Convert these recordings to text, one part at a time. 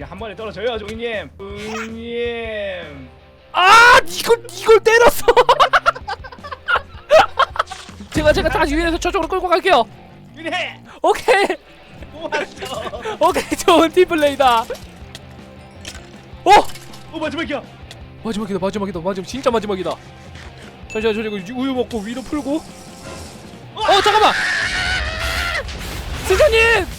야한 번에 떨어져요 종이님 종이님 아 이걸 이걸 때렸어. 제가 제가 다시 위에서 저쪽으로 끌고 갈게요. 윤혜 오케이 고맙어 오케이 좋은 팀플레이다. 오 오 마지막이야 마지막이다 마지막이다 마지막 진짜 마지막이다. 잠시만 저 이거 우유 먹고 위로 풀고. 어 잠깐만. 승자님.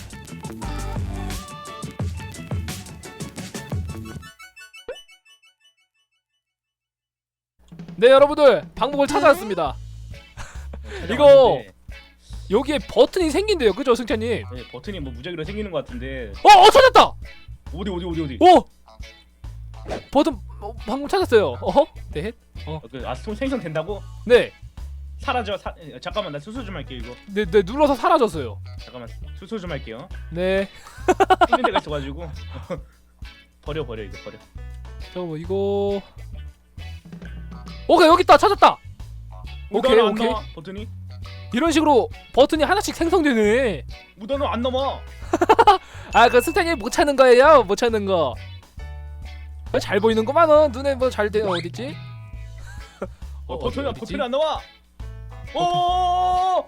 네 여러분들 방법을 찾아왔습니다. 이거- 여기에 버튼이 생긴대요, 그죠, 승찬님? 네, 버튼이 뭐 무작위로 생기는 것 같은데 어, 어 찾았다. 어디 어디 어디 어디 오! 버튼 어, 방금 찾았어요. 어? 네. 어, 그, 아손 생성된다고? 네. 사라져 사, 에, 잠깐만 나 수술 좀 할게요 이거 네, 네 눌러서 사라졌어요. 잠깐만 수술 좀 할게요 네. 있는 데가 있어가지고 버려 버려 이거 버려 잠깐만 이거 오케이 여기 있다 찾았다. 오케이, 안 오케이. 나와 버튼이 이런 식으로 버튼이 하나씩 생성되네. 무단어 안 넘어 아, 그 스탄이 못 찾는 거예요? 못 찾는 거. 어, 잘 보이는구만은 눈에 뭐 잘 돼. 어딨지? 어, 어, 버튼이 어디, 버튼이 안 나와 오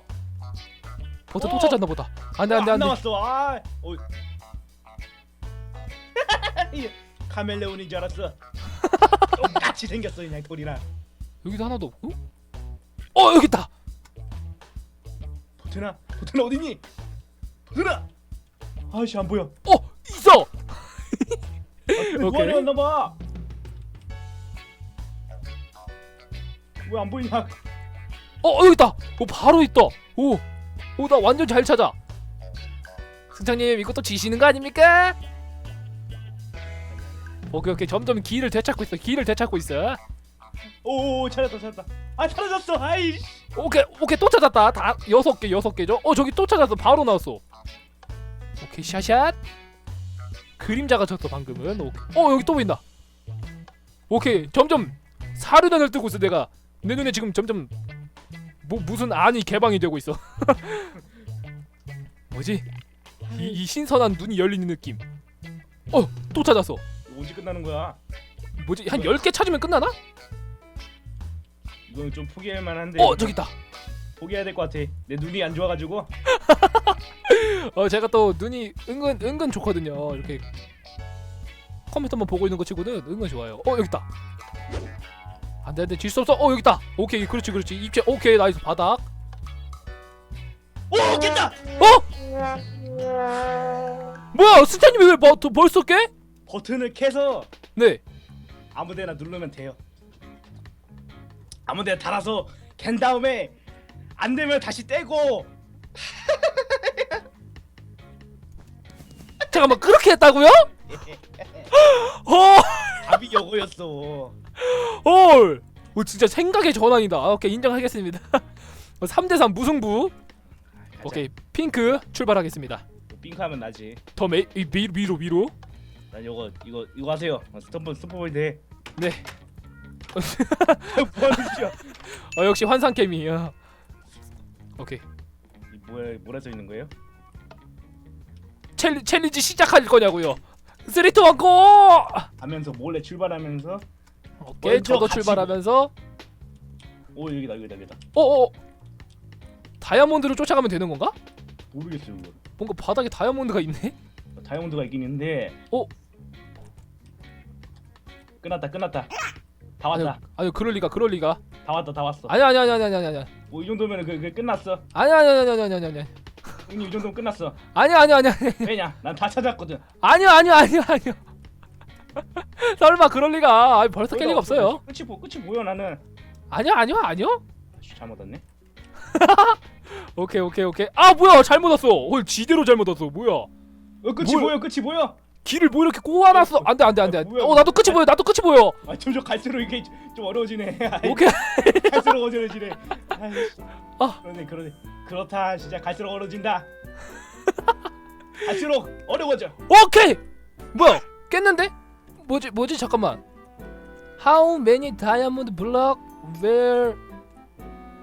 버튼 또 어. 찾았나 보다. 안돼 안돼 안 안돼. 나왔어 아 어. 카멜레온인 줄 알았어 똑같이 생겼어 그냥 돌이랑 여기도 하나도 없고? 어 여기 있다. 버튼아 버튼 어디니 버튼아 아씨 안 보여 어 있어. 오케이. 오케이. 안 나봐 왜 안 보이냐 어 여기 있다. 오 바로 있다. 오. 오 나 완전 잘 찾아. 승창님 이것도 지시는 거 아닙니까? 오케이 오케이 점점 길을 되찾고 있어. 길을 되찾고 있어. 오 찾았다 찾았다 아 사라졌어 아이씨 오케이 오케이 또 찾았다. 다 여섯 개 여섯 개죠. 어 저기 또 찾았어. 바로 나왔어. 오케이 샷샷. 그림자가 졌어 방금은. 오케이. 어 여기 또 보인다. 오케이 점점 사륜안을 뜨고 있어 내가 내 눈에 지금 점점 뭐 무슨 안이 개방이 되고 있어. 뭐지? 이, 이 신선한 눈이 열리는 느낌. 어 또 찾았어. 언제 끝나는 거야 뭐지 한 10개 찾으면 끝나나? 이건 좀 포기할 만한데 어 저기 있다. 포기해야 될 것 같아 내 눈이 안 좋아가지고 어 제가 또 눈이 은근 은근 좋거든요. 이렇게 컴퓨터만 보고 있는 거 치고는 은근 좋아요. 어 여기 있다. 안돼 안돼 질 수 없어. 어 여기 있다. 오케이 그렇지 그렇지 입체 오케이 나이스 바닥. 오 깼다 어 뭐야 스타님이 왜 뭐, 더 벌써 깨? 버튼을 캐서 네. 아무데나 누르면 돼요 아무데나 달아서 캔 다음에 안 되면 다시 떼고 잠깐만 그렇게 했다고요? 어 답이 이거였어 헐. 오 진짜 생각의 전환이다. 아, 오케이 인정하겠습니다. 3대3 무승부. 오케이 핑크 출발하겠습니다. 핑크하면 나지 더 메, 이, 미, 위로 위로. 난 이거 이거 이거 하세요 어, 스톱볼 스톱볼 돼 네. 뭐하는 짓이야 어 역시 환상 케미. 어. 오케이. 이 뭐야 써 있는 거예요? 챌리, 챌린지 시작할 거냐고요. 3, 2, 1, 고! 하면서 몰래 출발하면서 오케이, 먼저 저도 같이 출발하면서 오 여기다 여기다 여기다 어, 어. 다이아몬드를 쫓아가면 되는 건가? 모르겠어요 이거 뭔가 바닥에 다이아몬드가 있네. 다이아몬드가 있긴 있는데 어? 끝났다 끝났다 다 아니, 왔다 아니 그럴 리가, 그럴 리가. 다 왔다 다 왔어 아니 아니 아니 아니 아니 아니 아니. 뭐이 정도면 그, 그 끝났어 아니 아니 아니 아니 아니 아니 아니. 형님 이 정도면 끝났어 아니 아니 아니 아니. 왜냐 난 다 찾았거든 아니요 아니요 아니요 아니요. 설마 그럴 리가. 아니, 벌써 깰 리가 없어요. 끝이 뭐 끝이 뭐야 나는 아니요 아니요 아니요. 씨, 잘못 왔네 오케이 오케이 오케이. 아 뭐야 잘못 왔어. 헐 지대로 잘못 왔어. 뭐야? 어 끝이 뭘- 보여 끝이 보여 길을 뭐 이렇게 꼬아놨어? 안돼 안돼 안돼. 아, 뭐야, 어 나도 끝이 보여. 나도 끝이 보여. 아 점점 갈수록 이게 좀 어려워지네 아이, 오케이. 갈수록 어려워지네 아이씨. 아. 그러네 그러네 그렇다 진짜 갈수록 어려워진다 갈수록 어려워져 오케이. 뭐야? 깼는데? 뭐지 뭐지 잠깐만. How many diamond block were?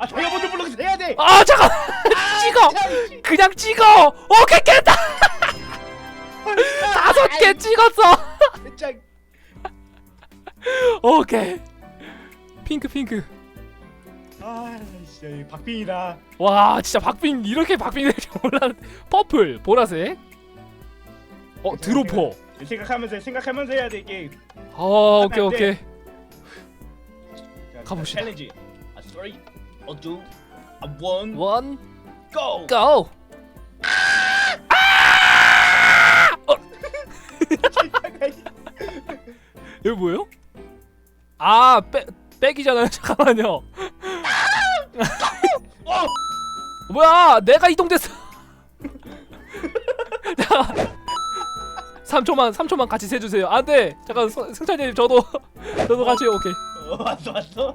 아 다이아몬드 블록 해야 돼 아 잠깐. 찍어. 아, 그냥 찍어. 오케이 깼다. 개 찍었어. 진짜. 오케이. 핑크 핑크. 아 진짜 이 박빙이다. 와 진짜 박빙 이렇게 박빙 될줄 몰랐는데. 퍼플 보라색. 어 드로퍼. 생각하면서 생각하면서 해야 돼 게임 어 오케이 안 돼. 오케이. 자, 가봅시다. 챌린지 아 sorry. a one. 원 go. 고! 이거 뭐예요? 아 백, 백이잖아요. 잠깐만요. 어! 뭐야 내가 이동됐어. 자 3초만 3초만 같이 세주세요. 안 돼 잠깐 서- 승찬님 저도 저도 같이 오케이. 어, 왔어 왔어?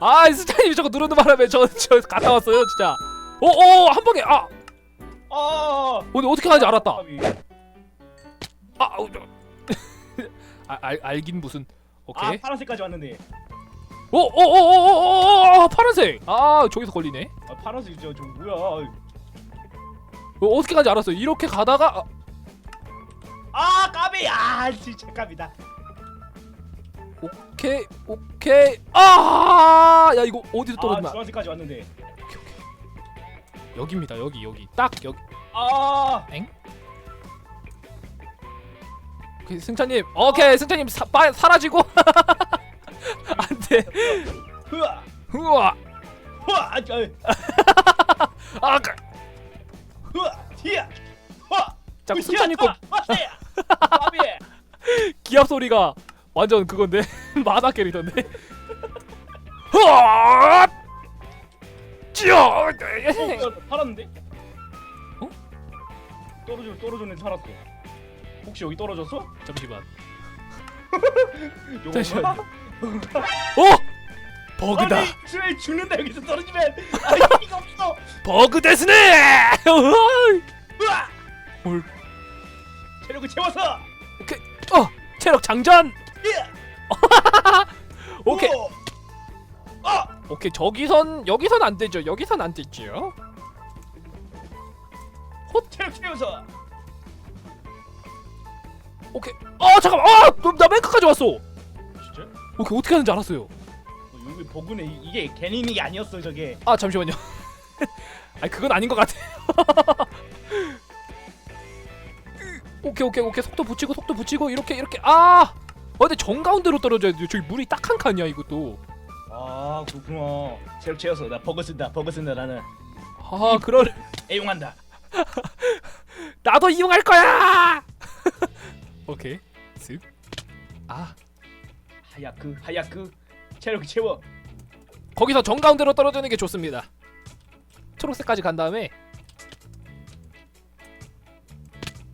아 승찬님 저거 누르는 바람에 저, 저 갔다 왔어요 진짜. 오 오 한 방에 아! 어 오늘 어떻게 하는지 알았다. 까비. 아, 어, 저- 아 알, 알긴 무슨. 아 오케이. 파란색까지 왔는데. 오오오오오오 파란색! 아 저기서 걸리네. 아 파란색 저, 저 뭐야. 어, 어떻게 가는지 알았어요? 이렇게 가다가 아, 아 까비! 아 진짜 까비다. 오케이 오케이. 아야 이거 어디서 아 떨어지나? 주황색까지 왔는데. 여기입니다. 여기 여기. 딱 여기. 아 오케이, 승찬님 오케이 승찬님 사, 빠, 사라지고. 안돼. 흐아. 우와 흐아 아, 저, 아 그- 흐아 티야. 흐아. 자꾸 승찬님 거 기합 소리가 완전 그건데? 만화 캐릭터인데? 흐아! 찌어! 어, 살았는데? 어? 떨어져 떨어졌는데 살았어. 혹시 여기 떨어졌어? 잠시만 요건가? 잠시만요. 어 버그다 아니 왜 죽는다 여기서 떨어지면 아 의미가 없어. 버그 데스네 으아! 뭘 체력을 채워서. 오케이 어 체력 장전 예! 오케이 오! 아! 오케이 저기선 여기선 안 되죠 여기선 안 되죠 체력 채워서. 오케이. 어 잠깐만. 어나맨 끝까지 왔어. 진짜? 오케이 어떻게 하는지 알았어요. 어, 여기 버그네. 이- 이게 괜히 있는 게 아니었어 저게. 아 잠시만요. 아니 그건 아닌 것 같아 오케이 오케이 오케이. 속도 붙이고 속도 붙이고 이렇게 이렇게. 아! 어, 근데 정 가운데로 떨어져야 돼요. 저기 물이 딱 한 칸이야 이것도. 아 그렇구나. 체력 채워서. 나 버그 쓴다 버그 쓴다 나는. 아 그럴. 애용한다. 나도 이용할 거야 오케이. 쓱아. 하야크 하야크 체력 채워. 거기서 정가운데로 떨어지는 게 좋습니다. 초록색까지 간 다음에.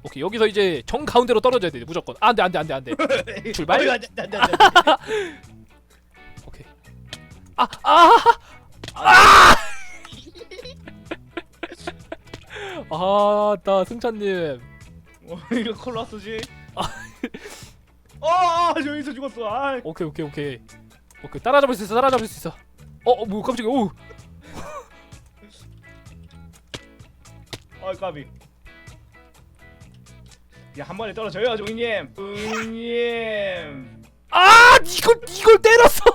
오케이 여기서 이제 정 가운데로 떨어져야 돼 무조건. 아, 안돼 안돼 안돼 안돼. 출발. 어이, 안 돼, 안 돼, 안 돼, 안 돼. 오케이. 아아아 아 나 승찬님. 어, 이거 콜라스지. 아, 저기서 죽었어. 아, 오케이 오케이 오케이 오케이 따라잡을 수 있어 따라잡을 수 있어 어뭐 깜짝이야 오 아, 까비. 야, 한 번에 떨어져요, 종이님. 종이님. 아 이걸 이걸 때렸어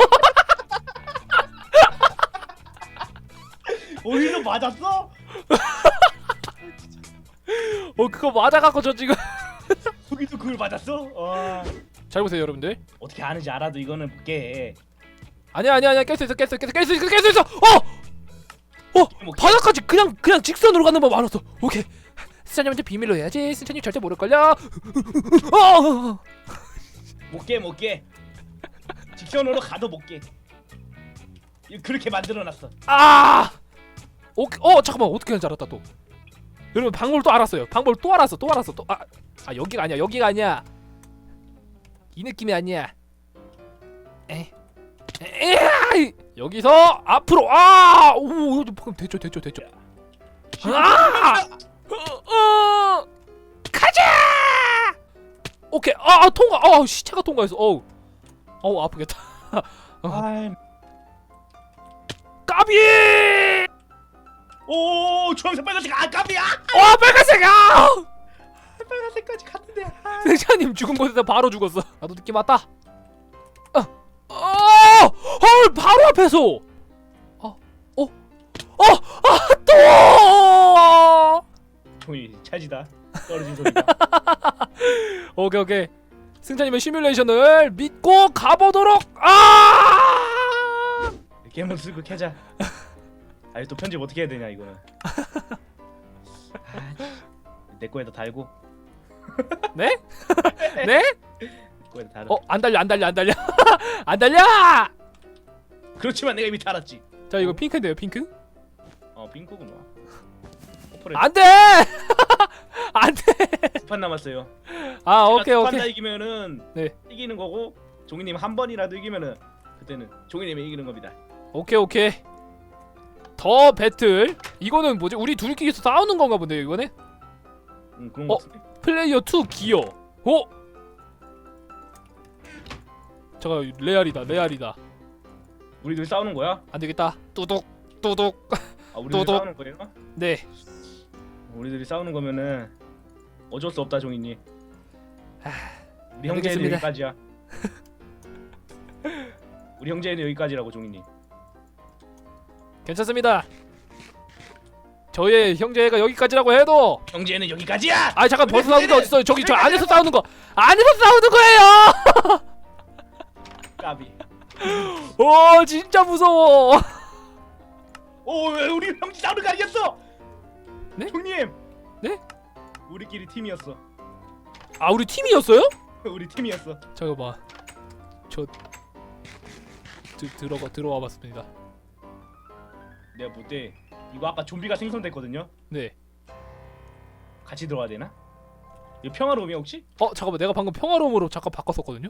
어디서 맞았어? 어 그거 맞아갖고 저 지금 거기도 그걸 맞았어? 와. 잘 보세요 여러분들 어떻게 아는지 알아도 이거는 못 깨. 아니야 아니야 아니야 깰 수 있어 깰 수 있어 깰 수 있어 깰 수 있어 어! 어! 뭐, 바닥까지 그냥 그냥 직선으로 가는 법 알았어 오케이 스찬님한테 비밀로 해야지 스찬님 절대 모를걸요 어! 못 깨, 못 깨. 직선으로 가도 못 깨. 이거 그렇게 만들어놨어. 아! 오, 어 잠깐만 어떻게 하는지 알았다 또 여러분 방법을 또 알았어요 방법을 또 알았어 또 알았어 또 아 아, 여기가 아니야 여기가 아니야. 이 느낌이 아니야. 에? 에, 여기서 앞으로! 아! 오, 방금 됐죠 됐죠 됐죠. 아! 어, 어, 가자! 오케이. 아, 아 통과. 아 시체가 통과했어. 어우. 어우 아프겠다. 아, 까비! 오, 주황색 빨간색. 아, 까비야. 와 빨간색이야 빨간색까지 갔는데. 아. 승찬님 죽은 곳에서 바로 죽었어. 나도 느낌 왔다. 어, 어, 헐 바로 앞에서. 어, 어, 어, 아 또. 종이 차지다. 떨어진 소리다. 오케이 오케이. 승찬님의 시뮬레이션을 믿고 가보도록. 아! 게임을 쓰고 켜자. 아니 또 편집 어떻게 해야 되냐 이거는. 아, 내 거에다 달고 네? 네? 어, 안 달려, 안 달려, 안 달려. 안 달려! 그렇지만 내가 이미 달았지. 자, 이거 핑크인데요, 핑크? 어 핑크구나. 오퍼레 안 돼! 안 돼! 두판 남았어요. 아, 오케이, 다 오케이. 이기면은 네. 이기는 거고 종이님 한 번이라도 이기면은 그때는 종이님이 이기는 겁니다. 오케이, 오케이. 더 배틀. 이거는 뭐지? 우리 둘끼리서 싸우는 건가 본데요, 이거는? 음 그런 어? 거 같은데. 플레이어 2 기어. 오! 잠깐, 레알이다, 레알이다. 우리들 싸우는 거야? 안 되겠다. 뚜둑, 뚜둑. 아 우리들 또도. 싸우는 거예요? 네. 우리들이 싸우는 거면은 어쩔 수 없다 종이님. 우리 형제는 알겠습니다. 여기까지야. 우리 형제는 여기까지라고 종이님. 괜찮습니다. 저의 형제가 여기까지라고 해도 형제는 여기까지야. 아 잠깐 벌써 싸우는 게 어딨어요 저기 저 안에서 싸우는 거 안에서 싸우는 거예요 까비. 오 진짜 무서워 오왜 우리 형제 싸우는 거 아니겠어? 네? 형님. 네? 우리끼리 팀이었어. 아 우리 팀이었어요? 우리 팀이었어. 잠깐만 저 드, 들어가 들어와 봤습니다 내가 볼때 이거 아까 좀비가 생성됐거든요. 네. 같이 들어가야 되나? 이거 평화로움이 혹시? 어 잠깐만. 내가 방금 평화로움으로 잠깐 바꿨었거든요.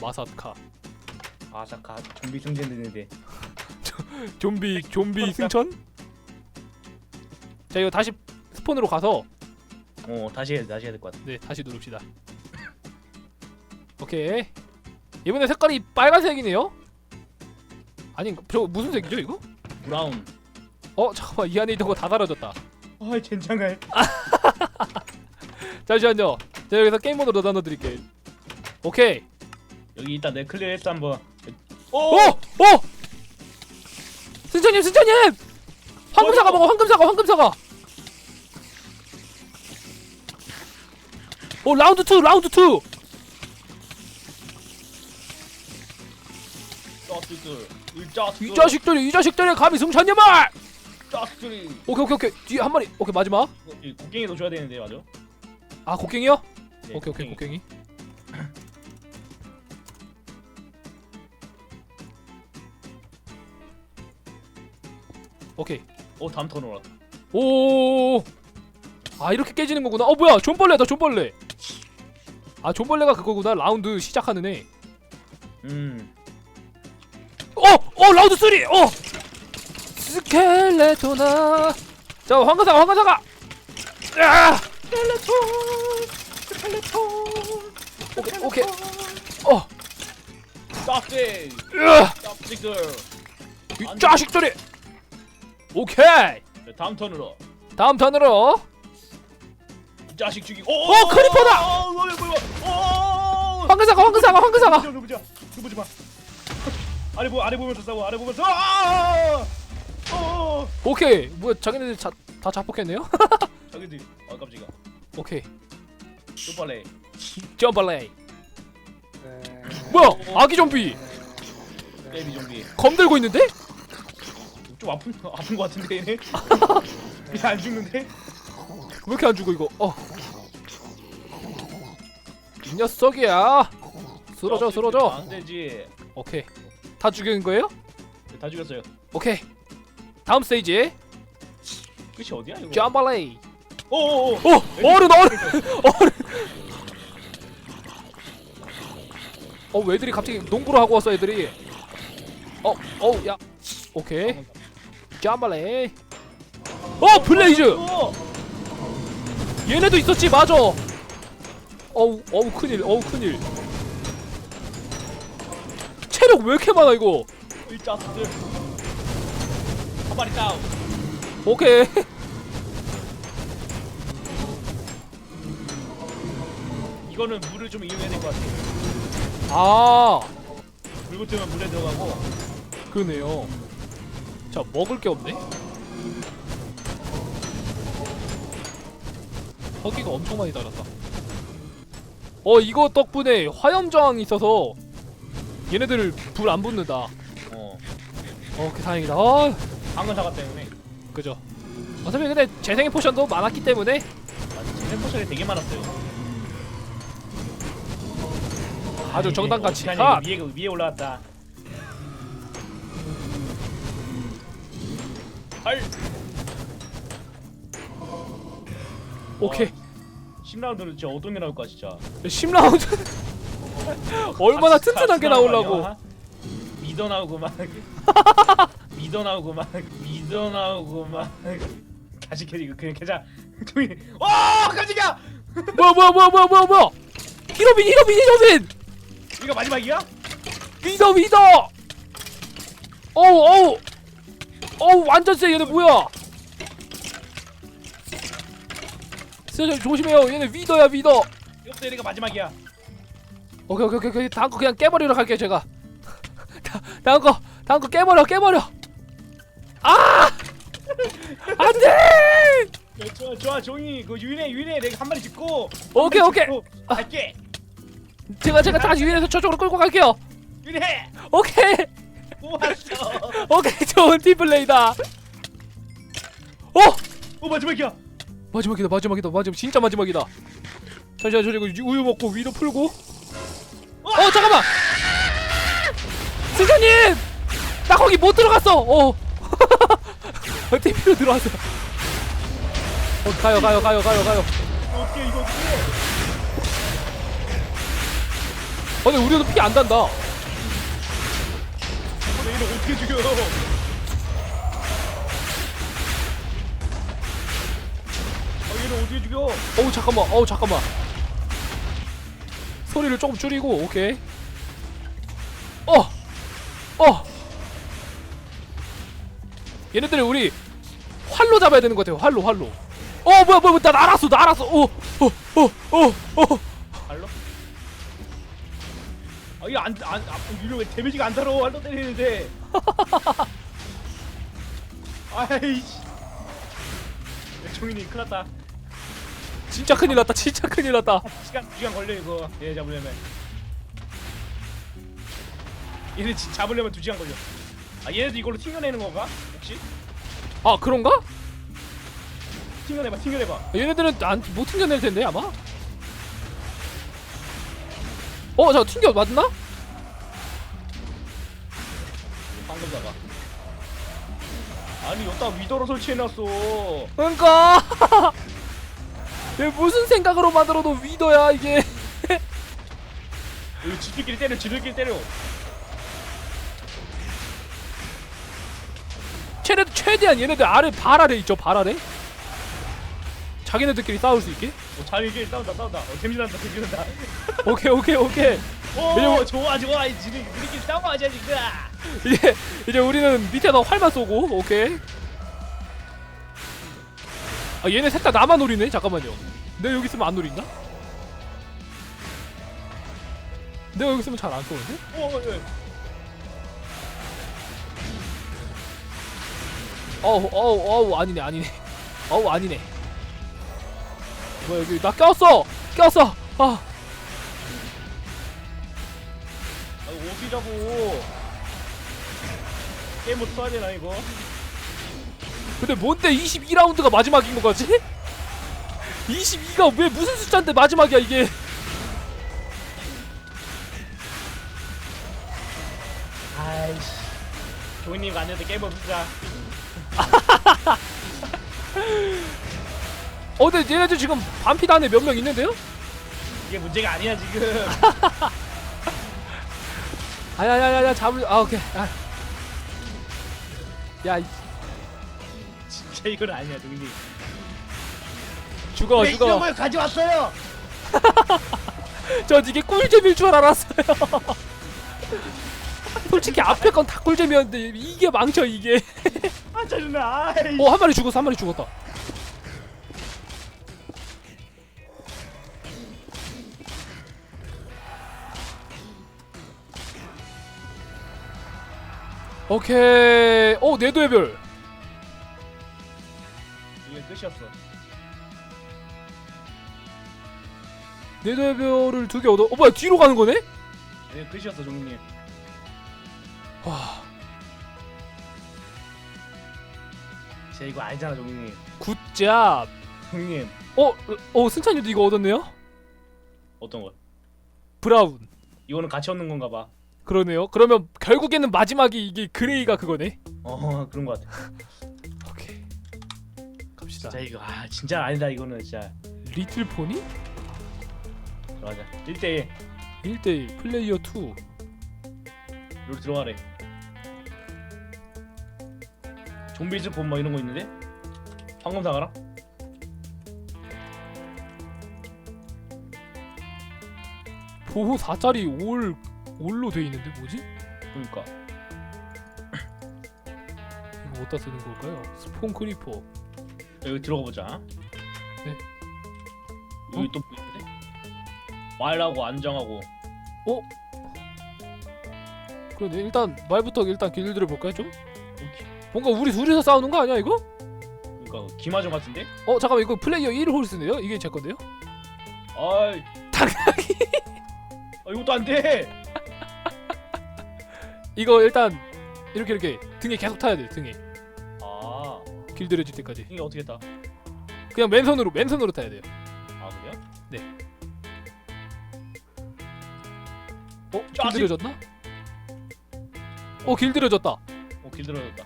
마사카. 아사카 좀비 생성됐는데. 좀비 좀비 승천? 자 이거 다시 스폰으로 가서 어 다시 해야 다시 해야 될 것 같아. 네 다시 누릅시다. 오케이. 이번에 색깔이 빨간색이네요 아니 저 무슨 색이죠 이거? 브라운. 어 잠깐만 이 안에 있던 거 다 사라졌다 아 젠장할. 잠시만요 제가 여기서 게임 모드로 넣어 드릴게요 오케이 여기 있다 내 클리어했어 한번. 오! 오! 오! 승천님 승천님! 황금사과? 먹어 황금사과 황금사과 오 라운드 2 라운드 2 짜스들. 이 자식들이 이 자식들이 감히 승천님을 짜스들이. 오케이 오케이 오케이 뒤에 한 마리 오케이 마지막 이 곡괭이도 줘야 되는데 맞아? 아 곡괭이요? 네, 오케이 오케이 곡괭이. 오케이 어 다음 턴 올랐다. 오. 아 이렇게 깨지는 거구나. 어 뭐야? 존벌레다 존벌레. 아 존벌레가 그거구나. 라운드 시작하는 애. 음. 어! 어 라운드 3! 어! 스켈레토나 자 황금사가 황금사가 야! 스켈레톤. 스켈레톤. 오케이 오케이 어! 짜스. 으아! 짜스들. 이 자식들이 오케이 네, 다음 턴으로. 다음 턴으로 이 자식 죽이고. 오! 어, 크리퍼다! 어, 뭐야 뭐야. 오! 황금사가 황금사가 황금사가 누구지? 누구지 마. 아래 보 아래 보면서 싸워. 아래 보면서. 아! 어! 오케이 뭐야 자기네들 자, 다 자폭했네요 저기들. 아 깜짝이야. 오케이 슈퍼레이. 점벌레 뭐야 아기 좀비 베이비 좀비. 검 들고 있는데? 좀 아픈 아픈 거 같은데 얘네. 이게 안 죽는데? 왜 이렇게 안 죽어 이거? 어. 이 녀석이야. 쓰러져 쓰러져. 안 되지. 오케이. 다 죽인 거예요? 네, 다 죽였어요. 오케이. 다음 스테이지 끝이 어디야 이거? 점벌레이. 오오오. 오 어른 어른 어른. 어 애들이 갑자기 농구를 하고 왔어 애들이. 어 어 야. 오케이. 점벌레이. 어 블레이즈. 오! 얘네도 있었지 맞아. 어우 어우 큰일 어우 큰일. 체력 왜 이렇게 많아 이거? 이 짜스들. 한 마리 다운. 오케이. 이거는 물을 좀 이용해야 될 것 같아. 아물 붙으면 물에 들어가고. 그러네요 자 먹을 게 없네 허기가 엄청 많이 달았다 어 이거 덕분에 화염 저항이 있어서 얘네들 불 안 붙는다 어. 어, 그 다행이다. 어, 방금 사과 때문에. 그죠. 어차피 근데 재생의 포션도 많았기 때문에 맞아. 제 포션이 되게 많았어요. 아주 정당같이! 이거 위에 위에 올라갔다. 헐. 오케이. 10라운드는 진짜 어떤 게 나올까 진짜. 10라운드 얼마나 튼튼한 게 나오려고. 믿어 나오고 막 믿어 나오고 막 믿어 나오고 막 다시 캐지 그냥 캐자. 저기 와 가지가 뭐야 뭐야 뭐야 뭐야 뭐야 뭐야. 히로빈 히로빈 히로빈. 이거 마지막이야? 위더 위더. 어우 어우. 어우 완전 세 얘네 뭐야. 세저 조심해요 얘네 위더야 위더. 이것도 얘가 마지막이야. 오케이 오케이 오케이 오케이. 다음 거 그냥 깨버리러 갈게요 제가. 다, 다음 거 다음 거 깨버려 깨버려. 아! 안돼! 야, 좋아 좋아 종이. 그 유인해 유인해. 내가 한 마리 짚고 오케이, 한 마리 오케이. 짚고 갈게. 제가 제가 다시 위에서 저쪽으로 끌고 갈게요. 유인해! 오케이. 모았어. 오케이 좋은 팀플레이다. 어오 마지막이야. 마지막이다 마지막이다 마지막. 진짜 마지막이다. 잠시만 저 이거 우유 먹고 위로 풀고 어 잠깐만. 승자님! 나 거기 못 들어갔어. 어. TV로 들어왔어. 어 가요 가요 가요 가요 가요. 어떻게 이거 어 근데 우리도 피 안 단다. 얘를 어떻게 죽여 어 얘를 어떻게 죽여 어우 잠깐만. 어우 잠깐만 소리를 조금 줄이고 오케이. 어 어! 얘네들을 우리 활로 잡아야 되는 것 같아요. 활로 활로. 어 뭐야 뭐야 나 날았어 날았어. 어어어어어. 발로? 아 이거 안안 아, 유료 왜 데미지가 안 달아 발로 때리는데. 아이씨. 야, 종인이 큰일 났다 진짜 큰일 났다 진짜 큰일 났다. 시간 시간 걸려 이거. 얘 잡으려면. 얘네 지- 잡으려면 두 시간 걸려. 아 얘네도 이걸로 튕겨내는 건가? 혹시? 아 그런가? 튕겨내봐 튕겨내봐. 얘네들은 안, 못 튕겨낼 텐데 아마? 어, 저 튕겨 맞나? 방금 잡아. 아니 여기다 위더로 설치해놨어. 그러니까! 얘 무슨 생각으로 만들어도 위더야 이게. 여기 지들끼리 때려 지들끼리 때려. 최대 최대한 얘네들 아래 발 아래 있죠 발 아래? 자기네들끼리 싸울 수 있게? 어, 자기끼리 싸운다 싸운다. 어 데미지 난다 데미지 난다. 오케이 오케이 오케이. 오 왜냐면- 좋아 좋아. 이 지들 우리끼리 싸워하자 지금 이제 이제 우리는 밑에다 활만 쏘고 오케이 아 얘네 셋 다 나만 노리네? 잠깐만요. 내가 여기 있으면 안 노린다? 내가 여기 있으면 잘 안 쏘는데? 오 예. 어우 어우 어우 아니네 아니네. 어우 아니네. 뭐 여기 나 꼈어! 꼈어! 아. 아, 어디라고. 게임 못 써야 되나 이거 근데 뭔데 22라운드가 마지막인 거 같지? 22가 왜 무슨 숫자인데 마지막이야 이게 아이씨 조이님 게임 없자 어 근데 얘네들 지금 반피 단에 몇 명 있는데요? 이게 문제가 아니야 지금 아야야야야 잡을 아 오케이 아. 야 이- 진짜 이건 아니야 동님. 죽어 죽어. 걸 가져왔어요? 저 이게 꿀잼일 줄 알았어요. 솔직히 앞에 건 다 꿀잼이었는데 이게 망쳐 이게. 아 짜증나. 어한 마리 죽었어 한 마리 죽었다. 오케이. 어 네 내도의 별. 끝이었어. 내도의 별을 두 개 얻어. 어 뭐야 뒤로 가는 거네? 이게 끝이었어 종님. 와 제 이거 알잖아 종님. 굿잡. 종님 어, 어 승찬이도 이거 얻었네요? 어떤 거? 브라운. 이거는 같이 얻는 건가 봐. 그러네요. 그러면 결국에는 마지막이 이게 그레이가 그거네. 어 그런 거 같아. 갑시다. 진짜 이거 아 진짜 아니다 이거는 진짜. 리틀 포니? 들어가자. 1대1 1대1 플레이어 2. 룰 들어가래. 좀비 스폰 뭐 이런 거 있는데? 황금 사 가라? 보호 4짜리 올 올로 돼 있는데 뭐지? 그러니까 이거 어디다 쓰는 걸까요? 스폰 크리퍼. 여기 들어가 보자. 네. 여기 또 있는데? 말하고 안정하고 그런데 일단 말부터 일단 길들여 볼까요 좀? 오케이. 뭔가 우리 둘이서 싸우는 거 아니야 이거? 그러니까 기마저 같은데? 어 잠깐만 이거 플레이어 1 홀스네요? 이게 제 건데요? 아이 당연히 아, 이것도 안 돼. 이거 일단 이렇게 이렇게 등에 계속 타야 돼 등에 아 길들여질 때까지 이게 어떻게 했다? 그냥 맨손으로 맨손으로 타야 돼요 아 그래요? 어? 짜증. 길들여졌나? 어 길들여졌다 어 길들어졌다.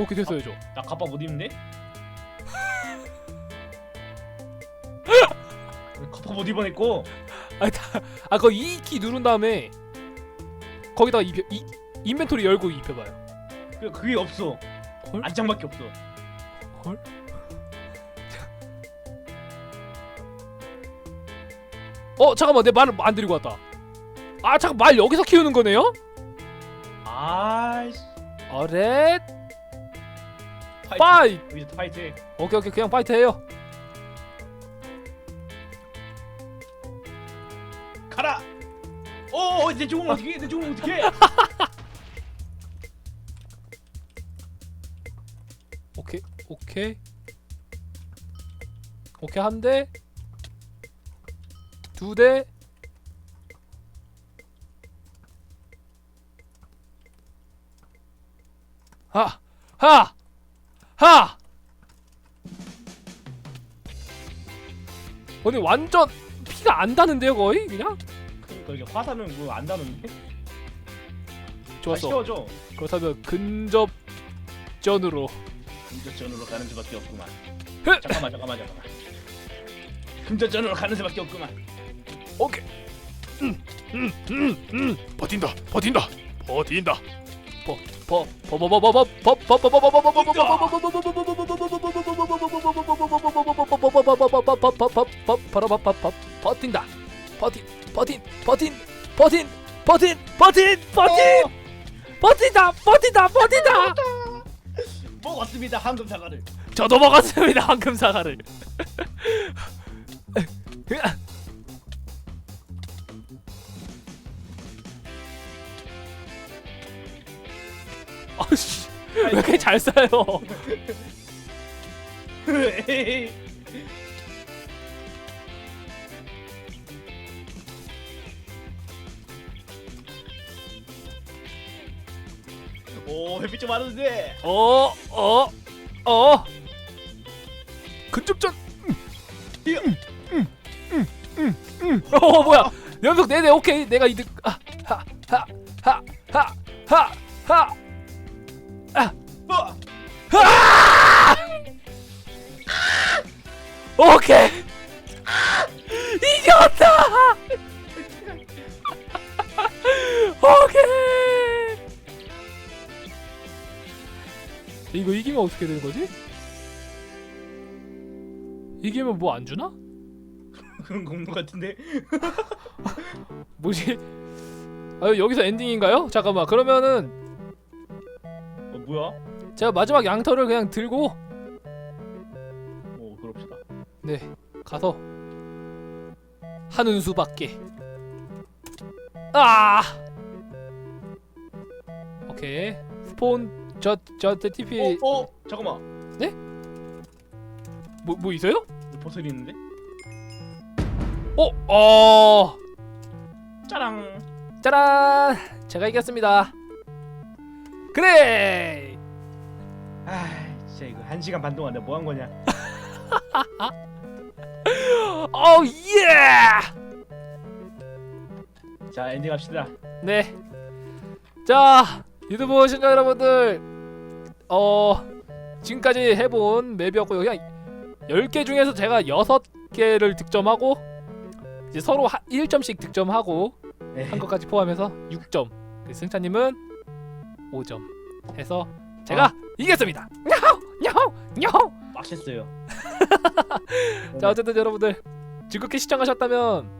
오케이 됐어요 저나 가빠 못 입는데? 가빠 못 입어냈고 아 그거 E키 누른 다음에 거기다가 입혀, 이, 인벤토리 열고 입혀봐요 그 그게 없어. 헐? 안장밖에 없어. 어 잠깐만 내 말을 안 데리고 왔다 아 잠깐 말 여기서 키우는 거네요? 아이씨. 어렛 파이트. 파이 여기서 파이트. 오케이 오케이 그냥 파이트 해요 가라. 오, 내 종은 어떻게? 내 종은 어떻게? 오케이. 오케이 한 대. 두 대. 하 하하. 오늘 완전 피가 안 다는데요 거의? 그냥? 그러니까 이게 화살은 뭐안 다는데? 좋았어. 씌워줘. 그렇다면 근접전으로 금저전으로 가는 수밖에 없구만. 흥! 잠깐만 잠깐만 잠깐만. 금저전으로 가는 수밖에 없구만. 오케이. 음, 음, 음. 버틴다, 버틴다, 버틴다. 버틴다. 버틴, 버틴, 버틴, 버틴, 버틴, 버틴, 버틴, 버틴다, 버틴다, 버틴다. 먹었습니다 황금 사과를. 저도 먹었습니다 황금 사과를. 아씨 왜 이렇게 잘 싸요 오 햇빛 좀 많은데. 어, 어, 어. 근접전. 뛰어. 어, 뭐야? 연속 네네 오케이. 내가 이득. 아, 하, 하, 하, 하, 하, 하. 어. 오케이. 이겼다. 이거 이기면 어떻게 되는 거지? 이기면 뭐 안 주나? 그런 공부 같은데. 뭐지? 아 여기서 엔딩인가요? 잠깐만 그러면은 어, 뭐야? 제가 마지막 양털을 그냥 들고 오 그럽시다. 네 가서 하는 수밖에 아 오케이 스폰 저저 TP 어, 어 잠깐만. 뭐, 뭐 있어요? 버섯이 있는데? 어, 어, 짜랑. 짜란, 제가 이겼습니다. 그래. 아, 진짜 이거 한 시간 반 동안 내가 뭐 한 거냐? 어, 예. 자 엔딩 합시다. 네. 자, 유튜브 시청자 여러분들, 어, 지금까지 해본 맵이었고요. 그냥 10개 중에서 제가 6개를 득점하고 이제 서로 1점씩 득점하고 네. 한 것까지 포함해서 6점. 그 승찬님은 5점. 해서 제가 이겼습니다. 야호! 야호! 야호! 빡셌어요. 자 어쨌든 여러분들 즐겁게 시청하셨다면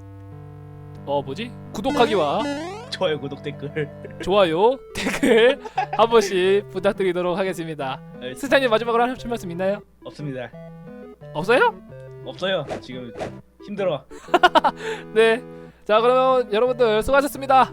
어 뭐지 구독하기와 좋아요, 구독, 댓글. 좋아요 댓글 한 번씩 부탁드리도록 하겠습니다. 네, 스타님 마지막으로 하실 말씀 있나요? 없습니다. 없어요? 없어요. 지금 힘들어. 네. 자 그러면 여러분들 수고하셨습니다.